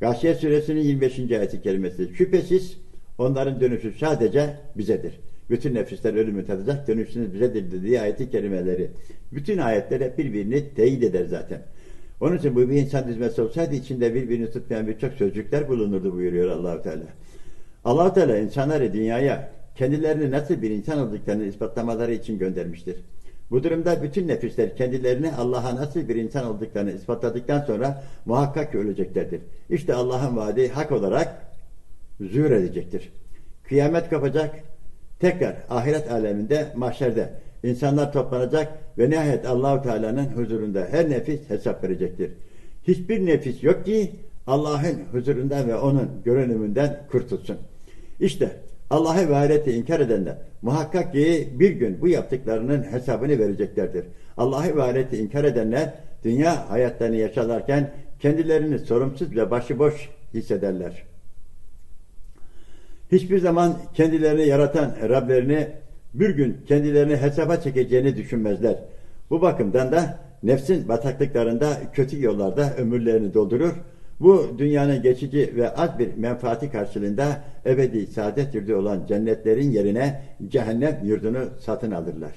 Gâşiye suresinin 25. ayeti kelimesi. Şüphesiz onların dönüşü sadece bizedir. Bütün nefisler ölümü tadacak, dönüşünüz bizedir dediği ayeti kelimeleri. Bütün ayetler birbirini teyit eder zaten. Onun için bu bir insan dizmesi olsaydı içinde birbirini tutmayan birçok sözcükler bulunurdu buyuruyor Allahu Teala. allah Teala insanları dünyaya kendilerini nasıl bir insan olduklarını ispatlamaları için göndermiştir. Bu durumda bütün nefisler kendilerini Allah'a nasıl bir insan olduklarını ispatladıktan sonra muhakkak öleceklerdir. İşte Allah'ın vaadi hak olarak zuhur edecektir. Kıyamet kopacak, tekrar ahiret aleminde, mahşerde insanlar toplanacak ve nihayet Allahu Teala'nın huzurunda her nefis hesap verecektir. Hiçbir nefis yok ki Allah'ın huzurundan ve onun görünümünden kurtulsun. İşte Allah'ı ve ahireti inkar edenler muhakkak ki bir gün bu yaptıklarının hesabını vereceklerdir. Allah'ı ve ahireti inkar edenler dünya hayatlarını yaşarlarken kendilerini sorumsuz ve başıboş hissederler. Hiçbir zaman kendilerini yaratan Rablerini bir gün kendilerini hesaba çekeceğini düşünmezler. Bu bakımdan da nefsin bataklıklarında kötü yollarda ömürlerini doldurur. Bu dünyanın geçici ve az bir menfaati karşılığında ebedi saadet yurdu olan cennetlerin yerine cehennem yurdunu satın alırlar.